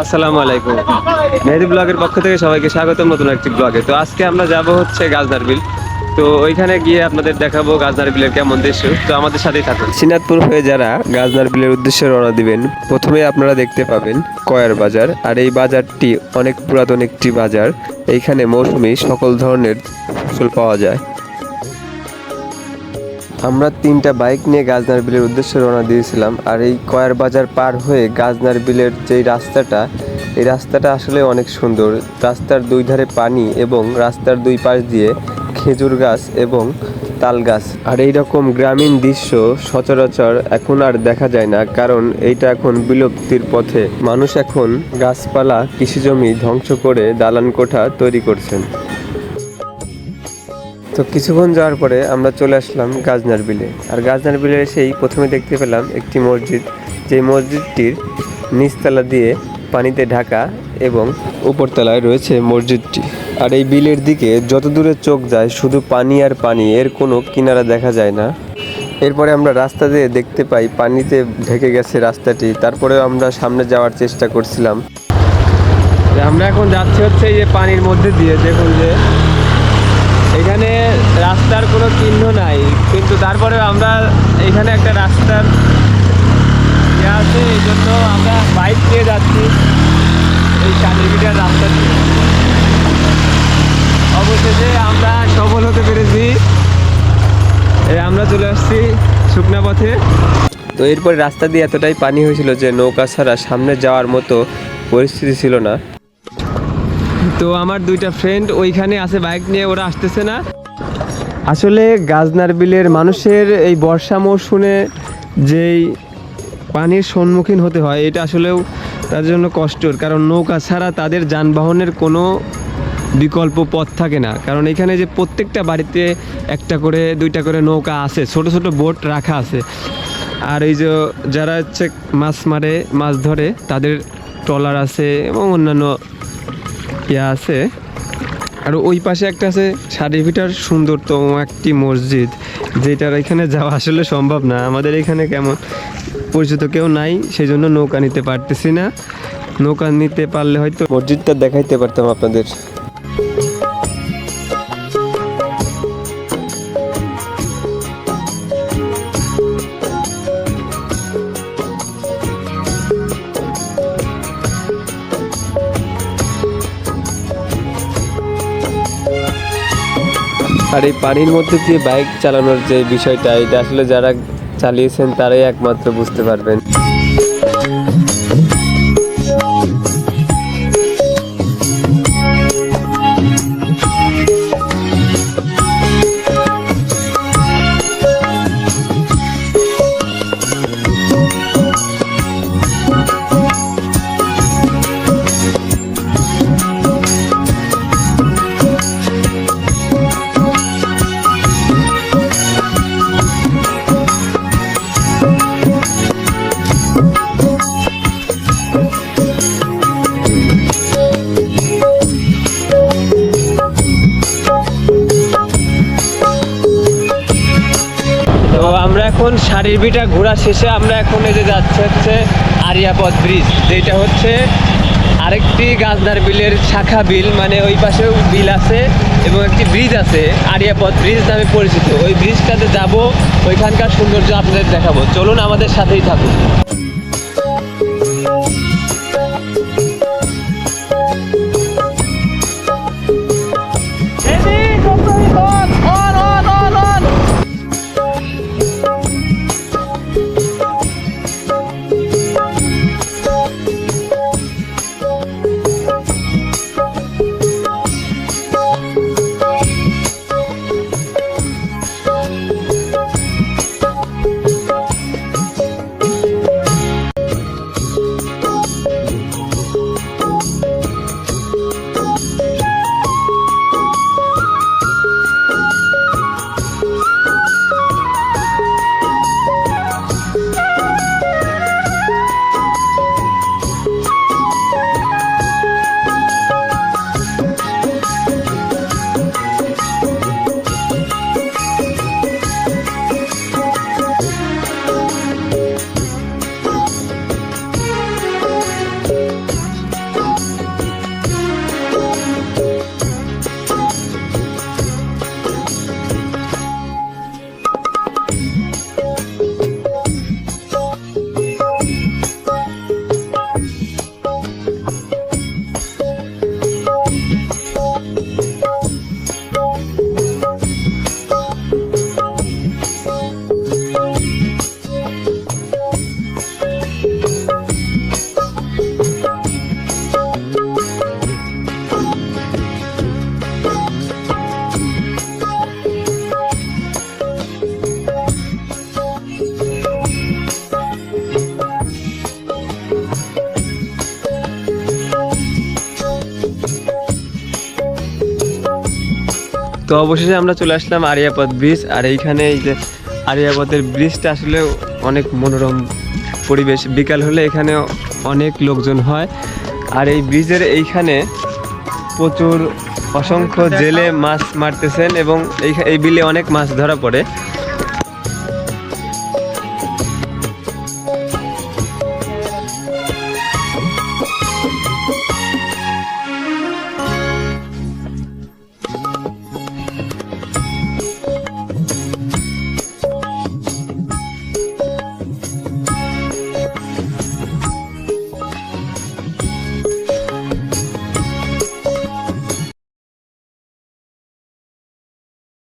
আসসালামু আলাইকুম। মেহেদি ব্লগের পক্ষ থেকে সবাইকে স্বাগতম নতুন একটি ব্লগে। তো আজকে আমরা যাব হচ্ছে গাজনার বিল। তো ওইখানে গিয়ে আপনাদের দেখাবো গাজনার বিলের কেমন দৃশ্য। তো আমাদের সাথেই থাকুন। সিনাদপুর হয়ে যারা গাজনার বিলের উদ্দেশ্যে রওনা দিবেন, প্রথমে আপনারা দেখতে পাবেন কয়ার বাজার। আর এই বাজারটি অনেক পুরাতন একটি বাজার। এইখানে মৌসুমি সকল ধরনের ফসল পাওয়া যায়। আমরা তিনটা বাইক নিয়ে গাজনার বিলের উদ্দেশ্যে রওনা দিয়েছিলাম আর এই কয়ার বাজার পার হয়ে গাজনার বিলের যেই রাস্তাটা, এই রাস্তাটা আসলে অনেক সুন্দর। রাস্তার দুই ধারে পানি এবং রাস্তার দুই পাশ দিয়ে খেজুর গাছ এবং তাল গাছ। আর এই রকম গ্রামীণ দৃশ্য সচরাচর এখন আর দেখা যায় না, কারণ এইটা এখন বিলুপ্তির পথে। মানুষ এখন গাছপালা, কৃষিজমি ধ্বংস করে দালান কোঠা তৈরি করছেন। তো কিছুক্ষণ যাওয়ার পরে আমরা চলে আসলাম গাজনার বিলে। আর গাজনার বিলে এসেই প্রথমে দেখতে পেলাম একটি মসজিদ যে মসজিদটির নিচতলা দিয়ে পানিতে ঢাকা এবং উপরতলায় রয়েছে মসজিদটি। আর এই বিলের দিকে যত দূরে চোখ যায়, শুধু পানি আর পানি, এর কোনো কিনারা দেখা যায় না। এরপরে আমরা রাস্তা দিয়ে দেখতে পাই পানিতে ঢেকে গেছে রাস্তাটি। তারপরেও আমরা সামনে যাওয়ার চেষ্টা করছিলাম। আমরা এখন যাচ্ছি হচ্ছে এই যে পানির মধ্যে দিয়ে। দেখুন যে এখানে রাস্তার কোনো চিহ্ন নাই। কিন্তু তারপরে আমরা এখানে একটা রাস্তার ইয়ে আছে, এই জন্য আমরা বাইক নিয়ে যাচ্ছি এই রাস্তা দিয়ে। অবশেষে আমরা সফল হতে পেরেছি। আমরা চলে আসছি শুকনা পথে। তো এরপর রাস্তা দিয়ে এতটাই পানি হয়েছিল যে নৌকা ছাড়া সামনে যাওয়ার মতো পরিস্থিতি ছিল না। তো আমার দুইটা ফ্রেন্ড ওইখানে আছে বাইক নিয়ে, ওরা আসতেছে না। আসলে গাজনার বিলের মানুষের এই বর্ষা মৌসুমে যেই পানির সম্মুখীন হতে হয়, এটা আসলেও তাদের জন্য কষ্টর। কারণ নৌকা ছাড়া তাদের যানবাহনের কোনো বিকল্প পথ থাকে না। কারণ এখানে যে প্রত্যেকটা বাড়িতে একটা করে, দুইটা করে নৌকা আছে, ছোট ছোট বোট রাখা আছে। আর এই যে যারা হচ্ছে মাছ মারে, মাছ ধরে, তাদের ট্রলার আছে এবং অন্যান্য ইয়া আছে। আর ওই পাশে একটা আছে সাড়ে সুন্দরতম একটি মসজিদ, যেটার এখানে যাওয়া আসলে সম্ভব না। আমাদের এখানে কেমন পরিচিত কেউ নাই সেই জন্য নৌকা নিতে পারতেছি না। নৌকা নিতে পারলে হয়তো মসজিদটা দেখাইতে পারতাম আপনাদের। আর এই পানির মধ্যে দিয়ে বাইক চালানোর যে বিষয়টা, এটা আসলে যারা চালিয়েছেন, তারাই একমাত্র বুঝতে পারবেন। শাড়ির ঘোরা শেষে আমরা এখন এই যে যাচ্ছে হচ্ছে আরিয়াপথ ব্রিজ যেটা হচ্ছে আরেকটি গাছদার বিলের শাখা বিল মানে ওই পাশেও বিল আছে এবং একটি ব্রিজ আছে, আরিয়াপথ ব্রিজ নামে পরিচিত। ওই ব্রিজটাতে যাব, ওইখানকার সৌন্দর্য আপনাদের দেখাবো। চলুন আমাদের সাথেই থাকুন। তো অবশেষে আমরা চলে আসলাম আরিয়াপথ ব্রিজ আর এইখানে এই যে আরিয়াপথের ব্রিজটা আসলে অনেক মনোরম পরিবেশ। বিকাল হলে এখানে অনেক লোকজন হয়। আর এই ব্রিজের এইখানে প্রচুর অসংখ্য জেলে মাছ মারতেছেন এবং এই এই বিলে অনেক মাছ ধরা পড়ে।